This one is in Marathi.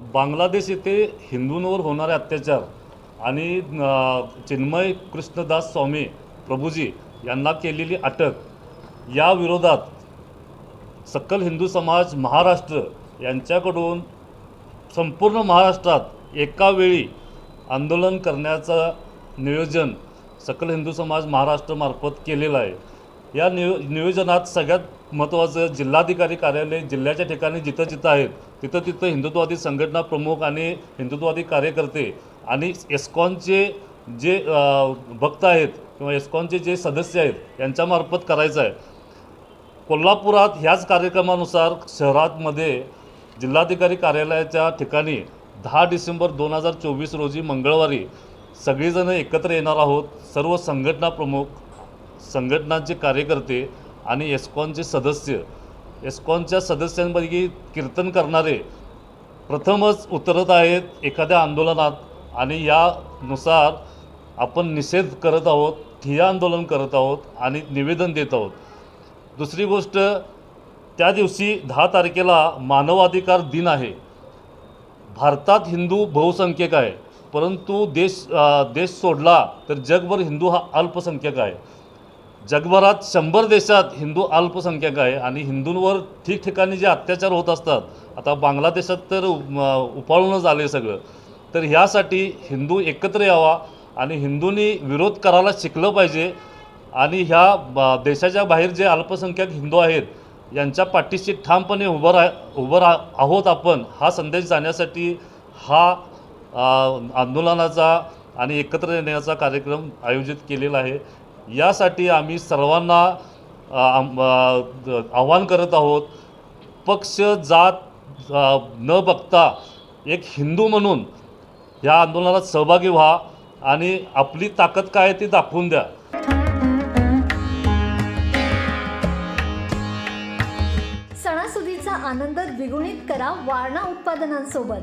बांगलादेश येथे हिंदूंवर होणारे अत्याचार आणि चिन्मय कृष्णदास स्वामी प्रभूजी यांना केलेली अटक या विरोधात सकल हिंदू समाज महाराष्ट्र यांच्याकडून संपूर्ण महाराष्ट्रात एका वेळी आंदोलन करण्याचं नियोजन सकल हिंदू समाज महाराष्ट्रमार्फत केलेलं आहे. या नियो नियोजनात सगळ्यात महत्त्वाचं जिल्हाधिकारी कार्यालय जिल्ह्याच्या ठिकाणी जिथं जिथं आहेत तिथं तिथं हिंदुत्ववादी संघटना प्रमुख आणि हिंदुत्ववादी कार्यकर्ते आणि एस्कॉनचे जे भक्त आहेत किंवा एस्कॉनचे जे सदस्य आहेत यांच्यामार्फत करायचं आहे. कोल्हापुरात ह्याच कार्यक्रमानुसार शहरातमध्ये जिल्हाधिकारी कार्यालयाच्या ठिकाणी दहा डिसेंबर दोन हजार चोवीस रोजी मंगळवारी सगळीजणं एकत्र येणार आहोत. सर्व संघटना प्रमुख संघटनांचे कार्यकर्ते आणि एस्कॉनचे सदस्य एस्कॉनच्या सदस्यांपैकी कीर्तन करणारे प्रथमच उतरत आहेत एखाद्या आंदोलनात आणि यानुसार आपण निषेध करत आहोत ठिय्या आंदोलन करत आहोत आणि निवेदन देत आहोत. दुसरी गोष्ट त्या दिवशी दहा तारखेला मानवाधिकार दिन आहे. भारतात हिंदू बहुसंख्यक आहे परंतु देश देश सोडला तर जगभर हिंदू हा अल्पसंख्यक आहे. जगभरात शंभर देशात हिंदू अल्पसंख्यक आहे आणि हिंदूंवर ठिकठिकाणी जे अत्याचार होत असतात आता बांगलादेशात तर उपाळूनच आले सगळं. तर ह्यासाठी हिंदू एकत्र यावा आणि हिंदूंनी विरोध करायला शिकलं पाहिजे आणि ह्या देशाच्या बाहेर जे अल्पसंख्याक हिंदू आहेत यांच्या पाठीशी ठामपणे उभं राह उभं राह आहोत आपण हा संदेश जाण्यासाठी हा आंदोलनाचा आणि एकत्र येण्याचा कार्यक्रम आयोजित केलेला आहे. यासाठी आम्ही सर्वांना आव्हान करत आहोत. पक्ष जात न बघता एक हिंदू म्हणून या आंदोलनात सहभागी व्हा आणि आपली ताकद काय आहे ती दाखवून द्या. सणासुदीचा आनंद द्विगुणित करा वारणा उत्पादनांसोबत.